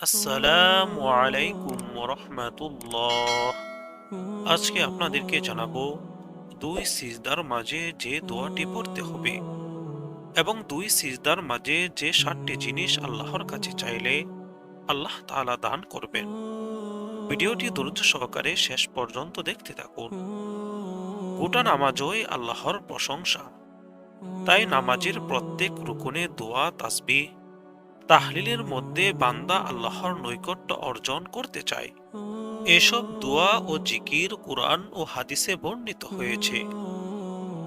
আসসালামু আলাইকুম রহমাতুল্লাহ আজকে আপনাদেরকে জানাব দুই সিজদার মাঝে যে দোয়াটি পড়তে হবে এবং দুই সিজদার মাঝে যে ষাটটি জিনিস আল্লাহর কাছে চাইলে আল্লাহ তাআলা দান করবেন। ভিডিওটি দ্রুত সহকারে শেষ পর্যন্ত দেখতে থাকুন। গোটা নামাজই আল্লাহর প্রশংসা। তাই নামাজের প্রত্যেক রুকুনে দোয়া, তাসবিহ তাহলিলের মধ্যে বান্দা আল্লাহর নৈকট্য অর্জন করতে চায়। এসব দোয়া ও জিকির কুরআন ও হাদিসে বর্ণিত হয়েছে।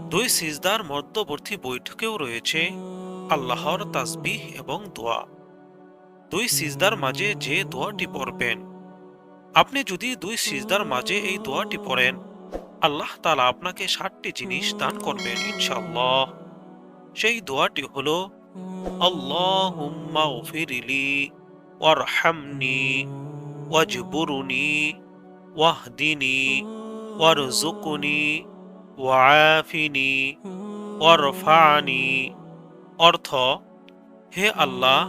দুই সিজদার মধ্যবর্তী বৈঠকেও রয়েছে আল্লাহর তাসবিহ এবং দোয়া। দুই সিজদার মাঝে যে দোয়াটি পড়বেন। আপনি যদি দুই সিজদার মাঝে এই দোয়াটি পড়েন, আল্লাহ তালা আপনাকে ষাটটি জিনিস দান করবেন ইনশাআল্লাহ। সেই দোয়াটি হলো اللهم اغفر لي وارحمني واجبرني واهدني وارزقني وعافني وارفعني অর্থ হে আল্লাহ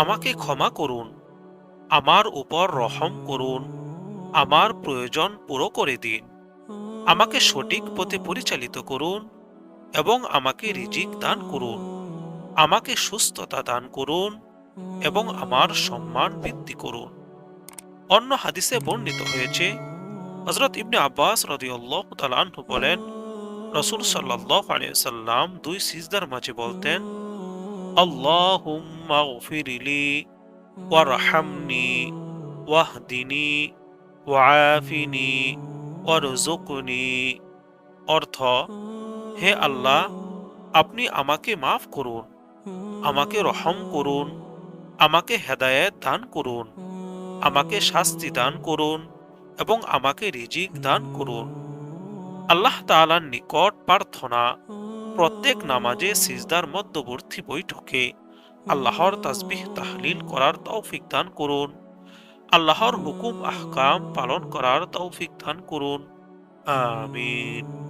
আমাকে ক্ষমা করুন আমার উপর রহম করুন আমার প্রয়োজন পুরো করে দিন আমাকে সঠিক পথে পরিচালিত করুন এবং আমাকে রিজিক দান করুন আমাকে সুস্থতা দান করুন এবং আমার সম্মান বৃদ্ধি করুন। অন্য হাদিসে বর্ণিত হয়েছে হজরত ইবনে আব্বাস রদিউল্লাহ তালাহু বলেন, রসুল সাল্লাহ আলিয়াল্লাম দুই সিজদার মাঝে বলতেন, আল্লাহুম্মা ওয়ারহামনি ওয়াহদিনি ওয়াফিনি ওয়ারজুকনি অর্থ, হে আল্লাহ, আপনি আমাকে মাফ করুন আমাকে রহম করুন, আমাকে হেদায়েত দান করুন, আমাকে শাস্তি দান করুন এবং আমাকে রিজিক দান করুন। আল্লাহ তাআলার নিকট প্রার্থনা, প্রত্যেক নামাজে সিজদার মধ্যবর্তী বৈঠকে আল্লাহর তাসবিহ তাহলিল করার তৌফিক দান করুন, আল্লাহর হুকুম, আহকাম পালন করার তৌফিক দান করুন। আমিন।